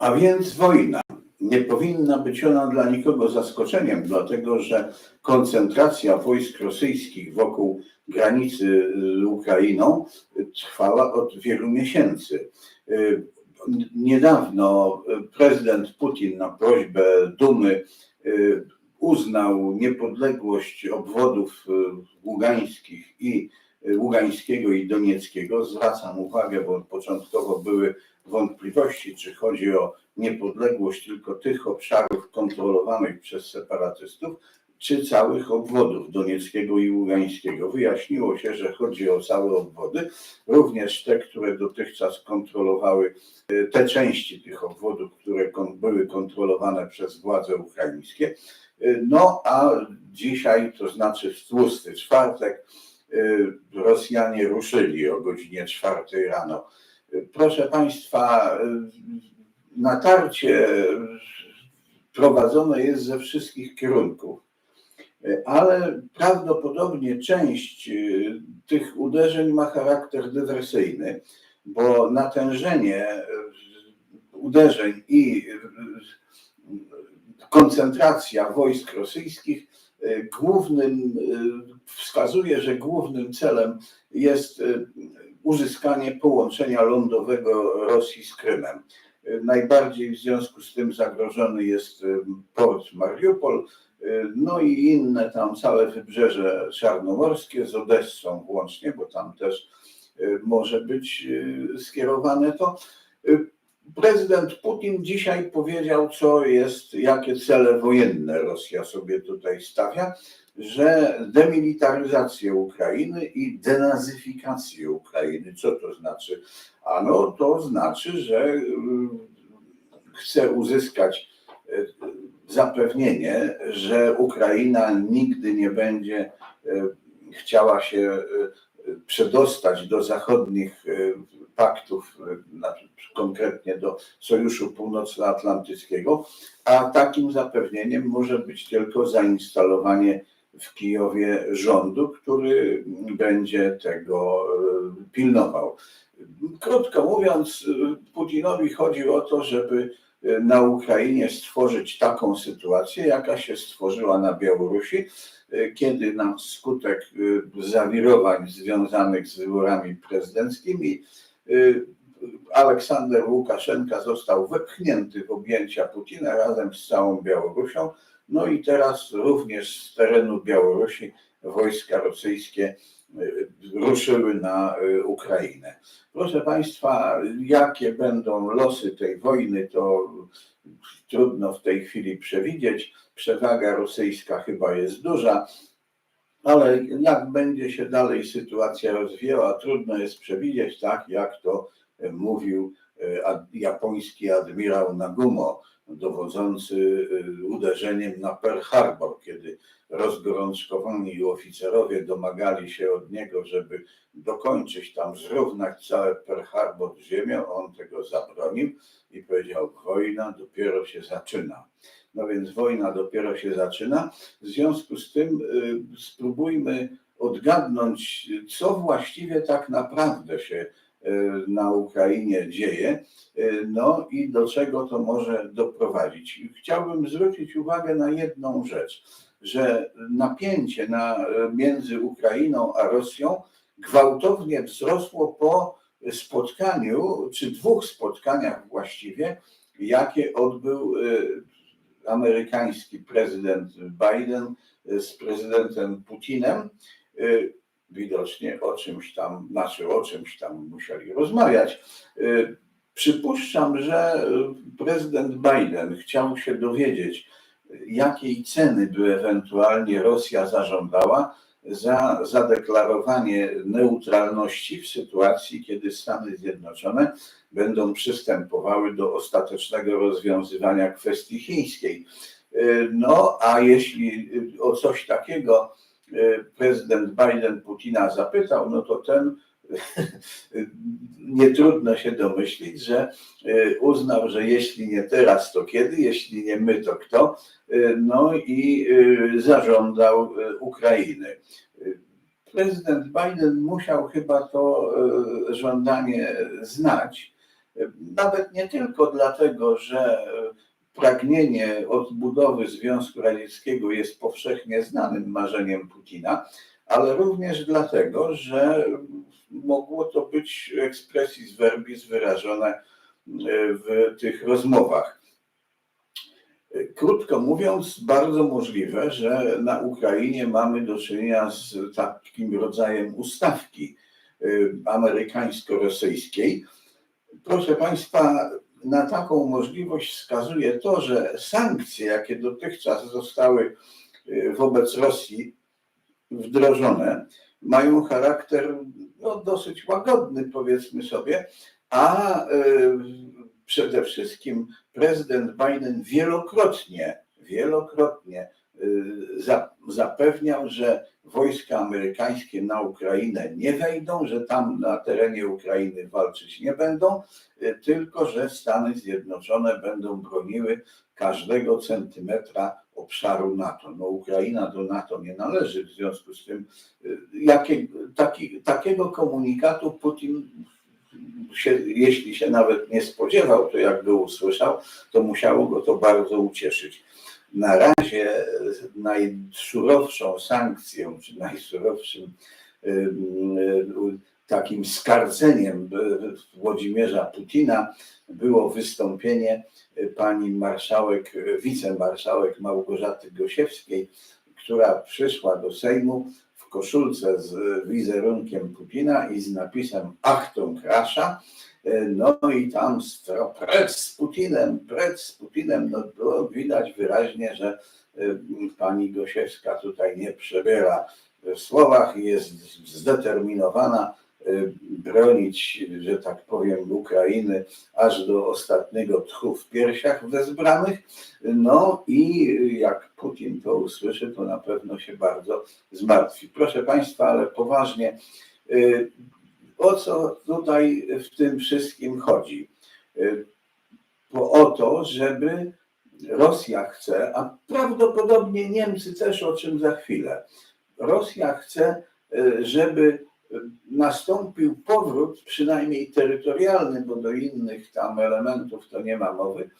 A więc wojna. Nie powinna być ona dla nikogo zaskoczeniem, dlatego że koncentracja wojsk rosyjskich wokół granicy z Ukrainą trwała od wielu miesięcy. Niedawno prezydent Putin na prośbę Dumy y, uznał niepodległość obwodów y, ługańskich i ługańskiego i donieckiego. Zwracam uwagę, bo początkowo były wątpliwości, czy chodzi o niepodległość tylko tych obszarów kontrolowanych przez separatystów, czy całych obwodów donieckiego i ługańskiego. Wyjaśniło się, że chodzi o całe obwody, również te, które dotychczas kontrolowały e, te części tych obwodów, które były kontrolowane przez władze ukraińskie. E, No a dzisiaj, to znaczy w tłusty czwartek, Rosjanie ruszyli o godzinie czwartej rano. Proszę Państwa, e, natarcie prowadzone jest ze wszystkich kierunków, ale prawdopodobnie część y, tych uderzeń ma charakter dywersyjny, bo natężenie y, uderzeń i y, koncentracja wojsk rosyjskich y, głównym y, wskazuje, że głównym celem jest y, uzyskanie połączenia lądowego Rosji z Krymem. Najbardziej w związku z tym zagrożony jest port Mariupol, no i inne tam całe wybrzeże czarnomorskie z Odessą włącznie, bo tam też może być skierowane to. Prezydent Putin dzisiaj powiedział, co jest, jakie cele wojenne Rosja sobie tutaj stawia, że demilitaryzację Ukrainy i denazyfikację Ukrainy. Co to znaczy? Ano to znaczy, że y, chce uzyskać y, zapewnienie, że Ukraina nigdy nie będzie y, chciała się przedostać do zachodnich paktów, y, konkretnie do Sojuszu Północnoatlantyckiego, a takim zapewnieniem może być tylko zainstalowanie w Kijowie rządu, który będzie tego y, pilnował. Krótko mówiąc, y, Putinowi chodzi o to, żeby na Ukrainie stworzyć taką sytuację, jaka się stworzyła na Białorusi, kiedy na skutek zawirowań związanych z wyborami prezydenckimi Aleksander Łukaszenka został wepchnięty w objęcia Putina razem z całą Białorusią. No i teraz również z terenu Białorusi wojska rosyjskie y, ruszyły na y, Ukrainę. Proszę Państwa, jakie będą losy tej wojny, to trudno w tej chwili przewidzieć. Przewaga rosyjska chyba jest duża, ale jak będzie się dalej sytuacja rozwijała, trudno jest przewidzieć, tak jak to e, mówił e, japoński admirał Nagumo, dowodzący e, uderzeniem na Pearl Harbor, kiedy rozgorączkowani oficerowie domagali się od niego, żeby dokończyć tam, zrównać całe Pearl Harbor z ziemią, on tego zabronił i powiedział, wojna dopiero się zaczyna. No więc wojna dopiero się zaczyna. W związku z tym y, spróbujmy odgadnąć, co właściwie tak naprawdę się y, na Ukrainie dzieje, y, no i do czego to może doprowadzić. Chciałbym zwrócić uwagę na jedną rzecz, że napięcie na, między Ukrainą a Rosją gwałtownie wzrosło po spotkaniu, czy dwóch spotkaniach właściwie, jakie odbył amerykański prezydent Biden z prezydentem Putinem. Y, Widocznie o czymś tam, znaczy o czymś tam musieli rozmawiać. Y, Przypuszczam, że y, prezydent Biden chciał się dowiedzieć, jakiej ceny by ewentualnie Rosja zażądała za zadeklarowanie neutralności w sytuacji, kiedy Stany Zjednoczone będą przystępowały do ostatecznego rozwiązywania kwestii chińskiej. Y, No, a jeśli y, o coś takiego y, prezydent Biden Putina zapytał, no to ten nie trudno się domyślić, że y, uznał, że jeśli nie teraz, to kiedy, jeśli nie my, to kto, Y, no i y, zażądał Ukrainy. Prezydent Biden musiał chyba to żądanie znać, Nawet nie tylko dlatego, że pragnienie odbudowy Związku Radzieckiego jest powszechnie znanym marzeniem Putina, ale również dlatego, że mogło to być expressis verbis wyrażone w tych rozmowach. Krótko mówiąc, bardzo możliwe, że na Ukrainie mamy do czynienia z takim rodzajem ustawki y, amerykańsko-rosyjskiej. Proszę Państwa, na taką możliwość wskazuje to, że sankcje, jakie dotychczas zostały y, wobec Rosji wdrożone, mają charakter no, dosyć łagodny, powiedzmy sobie, a y, przede wszystkim prezydent Biden wielokrotnie, wielokrotnie y, zapewniał, że wojska amerykańskie na Ukrainę nie wejdą, że tam na terenie Ukrainy walczyć nie będą, y, tylko że Stany Zjednoczone będą broniły każdego centymetra obszaru NATO. No Ukraina do NATO nie należy, w związku z tym y, jakie, taki, takiego komunikatu Putin się, jeśli się nawet nie spodziewał, to jakby usłyszał, to musiało go to bardzo ucieszyć. Na razie najsurowszą sankcją, czy najsurowszym takim skardzeniem Włodzimierza Putina było wystąpienie pani marszałek, wicemarszałek Małgorzaty Gosiewskiej, która przyszła do Sejmu koszulce z wizerunkiem Putina i z napisem Achtung Rasza. No i tam precz z Putinem, precz z Putinem, no było widać wyraźnie, że pani Gosiewska tutaj nie przebiera w słowach i jest zdeterminowana bronić, że tak powiem, Ukrainy aż do ostatniego tchu w piersiach wezbranych. No i jak Putin to usłyszy, to na pewno się bardzo zmartwi. Proszę Państwa, ale poważnie, y, o co tutaj w tym wszystkim chodzi? Y, o to, żeby Rosja chce, a prawdopodobnie Niemcy też, o czym za chwilę. Rosja chce, żeby nastąpił powrót, przynajmniej terytorialny, bo do innych tam elementów to nie ma mowy,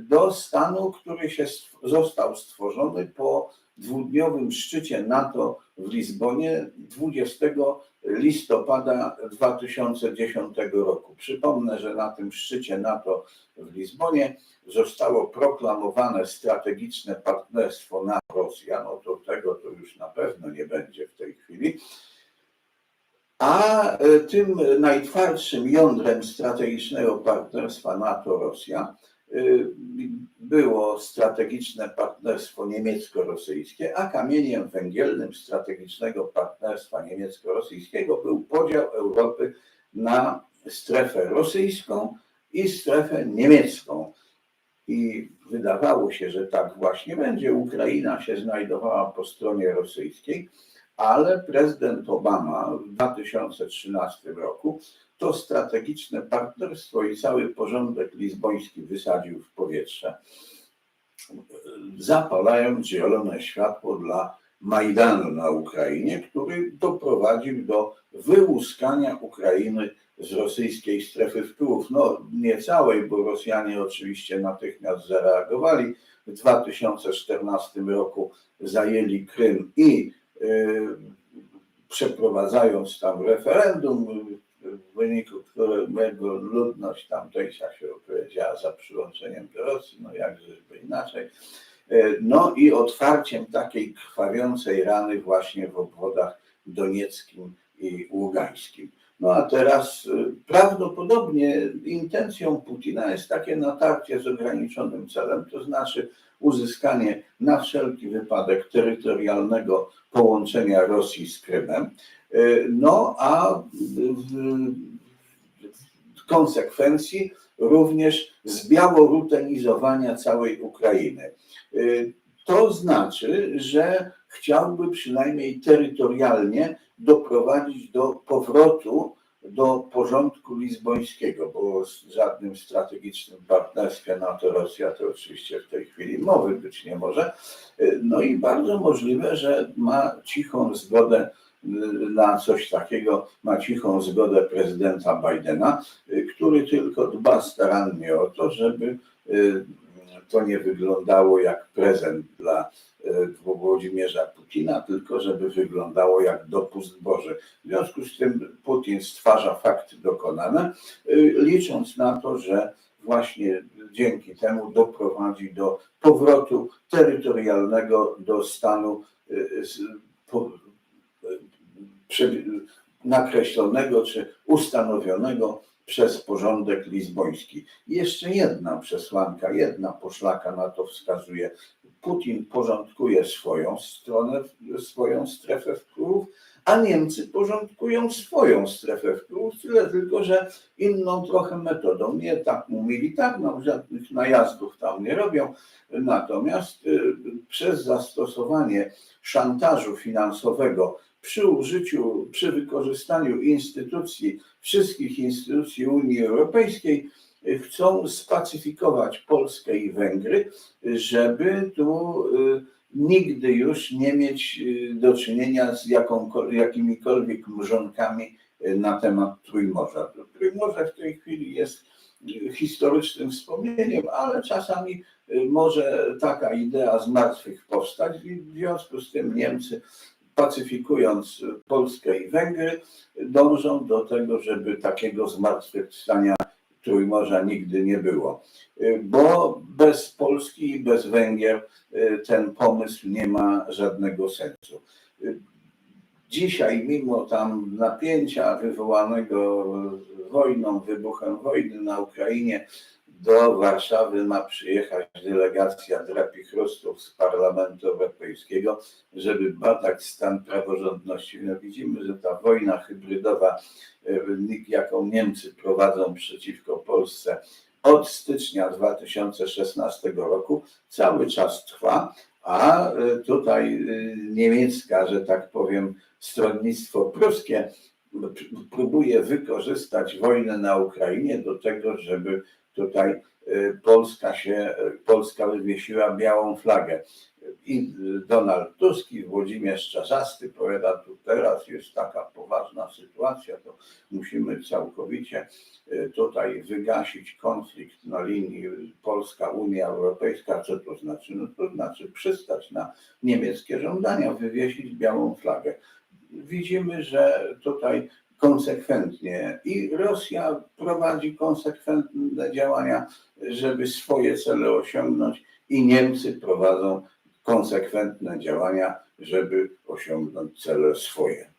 do stanu, który się został stworzony po dwudniowym szczycie NATO w Lizbonie 20 listopada 2010 roku. Przypomnę, że na tym szczycie NATO w Lizbonie zostało proklamowane strategiczne partnerstwo NATO-Rosja. No to tego to już na pewno nie będzie w tej chwili a e, tym najtwardszym jądrem strategicznego partnerstwa NATO-Rosja e, było strategiczne partnerstwo niemiecko-rosyjskie, a kamieniem węgielnym strategicznego partnerstwa niemiecko-rosyjskiego był podział Europy na strefę rosyjską i strefę niemiecką. I wydawało się, że tak właśnie będzie. Ukraina się znajdowała po stronie rosyjskiej ale prezydent Obama w 2013 roku to strategiczne partnerstwo i cały porządek lizboński wysadził w powietrze, zapalając zielone światło dla Majdanu na Ukrainie, który doprowadził do wyłuskania Ukrainy z rosyjskiej strefy wpływów. No nie całej, bo Rosjanie oczywiście natychmiast zareagowali. W 2014 roku zajęli Krym i przeprowadzając tam referendum, w wyniku którego ludność tamtejsza się opowiedziała za przyłączeniem do Rosji, no jakżeżby inaczej. Y, no i otwarciem takiej krwawiącej rany właśnie w obwodach donieckim i ługańskim. No a teraz y, prawdopodobnie intencją Putina jest takie natarcie z ograniczonym celem, to znaczy uzyskanie na wszelki wypadek terytorialnego połączenia Rosji z Krymem. Y, no a w konsekwencji również zbiałorutenizowania całej Ukrainy. Y, to znaczy, że chciałby przynajmniej terytorialnie doprowadzić do powrotu do porządku lizbońskiego, bo o żadnym strategicznym partnerstwie NATO-Rosja to oczywiście w tej chwili mowy być nie może. No i bardzo możliwe, że ma cichą zgodę na coś takiego, ma cichą zgodę prezydenta Bidena, który tylko dba starannie o to, żeby y, to nie wyglądało jak prezent dla Włodzimierza Putina, tylko żeby wyglądało jak dopust Boży. W związku z tym Putin stwarza fakty dokonane, y, licząc na to, że właśnie dzięki temu doprowadzi do powrotu terytorialnego do stanu y, nakreślonego czy ustanowionego przez porządek lizboński. Jeszcze jedna przesłanka, jedna poszlaka na to wskazuje. Putin porządkuje swoją stronę, swoją strefę wpływów, a Niemcy porządkują swoją strefę wpływów, tyle tylko, że inną trochę metodą, nie taką militarną, żadnych najazdów tam nie robią, natomiast y, przez zastosowanie szantażu finansowego przy użyciu, przy wykorzystaniu instytucji, wszystkich instytucji Unii Europejskiej, chcą spacyfikować Polskę i Węgry, żeby tu y, nigdy już nie mieć y, do czynienia z jakimikolwiek mrzonkami y, na temat Trójmorza. Trójmorze w tej chwili jest historycznym wspomnieniem, ale czasami może taka idea z martwych powstać i w związku z tym Niemcy pacyfikując Polskę i Węgry, dążą do tego, żeby takiego zmartwychwstania Trójmorza nigdy nie było. Y, Bo bez Polski i bez Węgier y, ten pomysł nie ma żadnego sensu. Y, Dzisiaj, mimo tam napięcia wywołanego wojną, wybuchem wojny na Ukrainie, do Warszawy ma przyjechać delegacja drapichrostów z Parlamentu Europejskiego, żeby badać stan praworządności. No widzimy, że ta wojna hybrydowa, e, jaką Niemcy prowadzą przeciwko Polsce od stycznia 2016 roku, cały czas trwa, a e, tutaj e, niemiecka, że tak powiem, stronnictwo pruskie próbuje wykorzystać wojnę na Ukrainie do tego, żeby tutaj e, Polska się, e, Polska wywiesiła białą flagę. I Donald Tusk i Włodzimierz Czarzasty powiada, tu teraz jest taka poważna sytuacja, to musimy całkowicie tutaj wygasić konflikt na linii Polska-Unia Europejska. Co to znaczy? No to znaczy przystać na niemieckie żądania, wywiesić białą flagę. Widzimy, że tutaj konsekwentnie i Rosja prowadzi konsekwentne działania, żeby swoje cele osiągnąć, i Niemcy prowadzą konsekwentne działania, żeby osiągnąć cele swoje.